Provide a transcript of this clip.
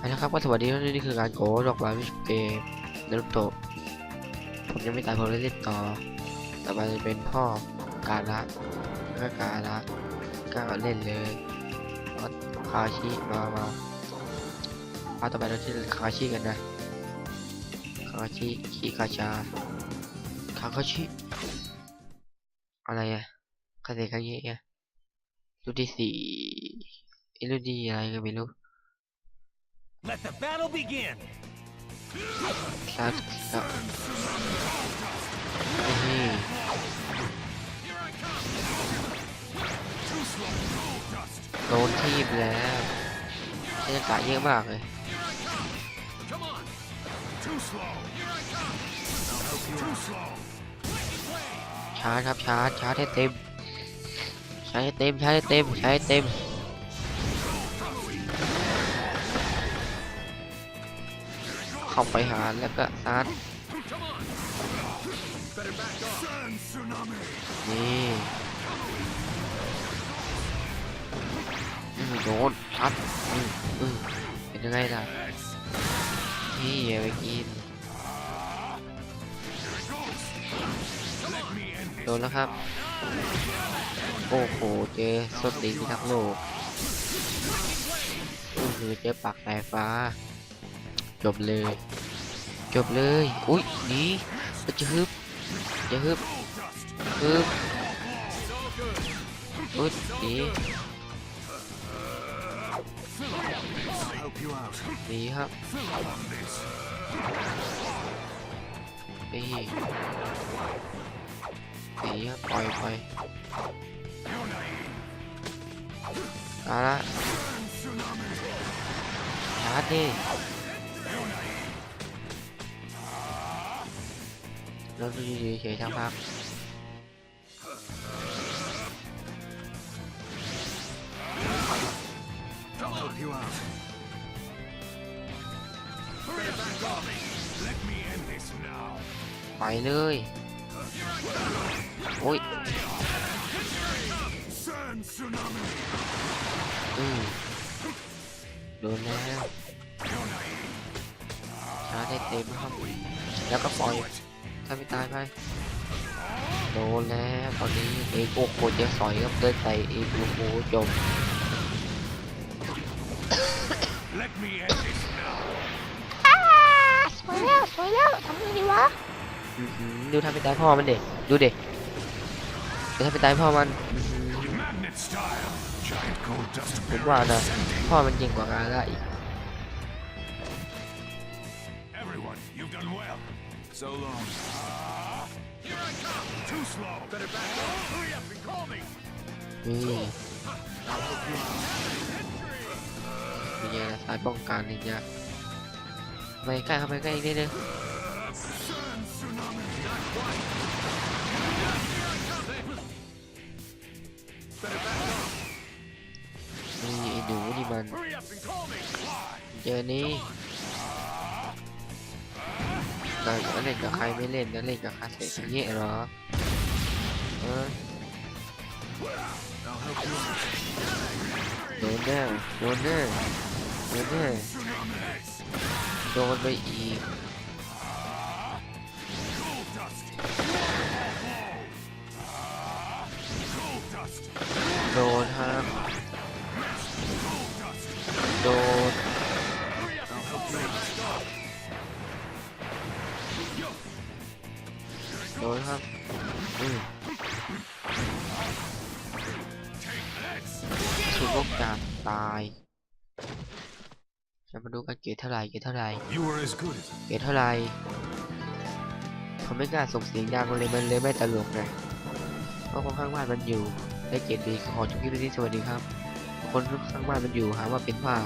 นะครับก็สวัสดีทุกท่านนี่คือการโกดอกไม้วิชเกมนารุโตะผมยังไม่ตายผมเลยเล่นต่อต่อไปจะเป็นพ่อการะแล้วก็การะก็เล่นเลยแล้วก็คาชิมามาเอาต่อไปเราที่คาชิกันนะคาชิคิคาชาคาคาชิอะไรอะคาเซคาเยะรุ่นที่สี่ไอ้รุ่นที่อะไรก็ไม่รู้ Let the battle begin. ครับครับนี่โดนทีบแล้วใช้กะเยอะมากเลย Come on. Too slow. Too slow. ชาร์จครับชาร์จชาร์จให้เต็ม ใช้ให้เต็มใช้ให้เต็มใช้ให้เต็ม เข้าไปหาแล้วก็ซัดนี่โดนชัดอืมอืมเป็นยังไงล่ะนี่อย่าไปกินโดนแล้วครับ โอ้โห เจอสดตีที่ทักโลกโอ้โหเจอปากสายฟ้า จบเลย จบเลย อุ้ยหนีจะฮึบจะฮึบฮึบอุ้ยหนีหนีครับ On this. นี่หนีครับปล่อยไปเอาละชาร์จดิ ราดูดีๆเฉยๆช่างพักไปเลย โอ้ยอืมโดนแล้วชาร์จให้เต็มครับ แล้วก็ปล่อย ถ้าไม่ตายไปโดนแล้วตอนนี้เอกโอ้โหเจอสอยครับเดินใส่เอกโอ้โหจม Let me end this now. สวยแล้วสวยแล้วทำไงดีวะอื้อหือดูถ้าไม่ตายพ่อมันเด็ดูเด็ดูถ้าไม่ตายพ่อมันอื้อหือ Magnet style. Giant gold dust ผมว่านะ ascending. พ่อมันเก่งกว่าการละอีก Everyone, you've done well. So long. Here I come. Too slow. Better back up. Hurry up and call me. นี่นี่ไงนะสายป้องกันนี่จ้ะไปใกล้เข้าไปใกล้อีกนิดนึง Sun tsunami. Not quite. Better back up. นี่ไอ้หนูนี่มัน Hurry up and call me. Fly. เจอนี้ เราจะเล่นกับใครไม่เล่นแล้วเล่นกับคาเซ่คังเยะเหรอเออโดนแน่โดนแน่โดนแน่โดนไปอีก ดนครับอืม Take that. สุดโลกจากตายจะมาดูกันเกรดเท่าไหร่เกรดเท่าไหร่ You were as good as เกรดเท่าไหร่เขาไม่กล้าส่งเสียงดังเลยมันเลยไม่ตลกไงเพราะคนข้างบ้านมันอยู่ได้เกรดดีขอจบคลิปนี้สวัสดีครับ คนข้างบ้านมันอยู่หาว่าเป็นว่า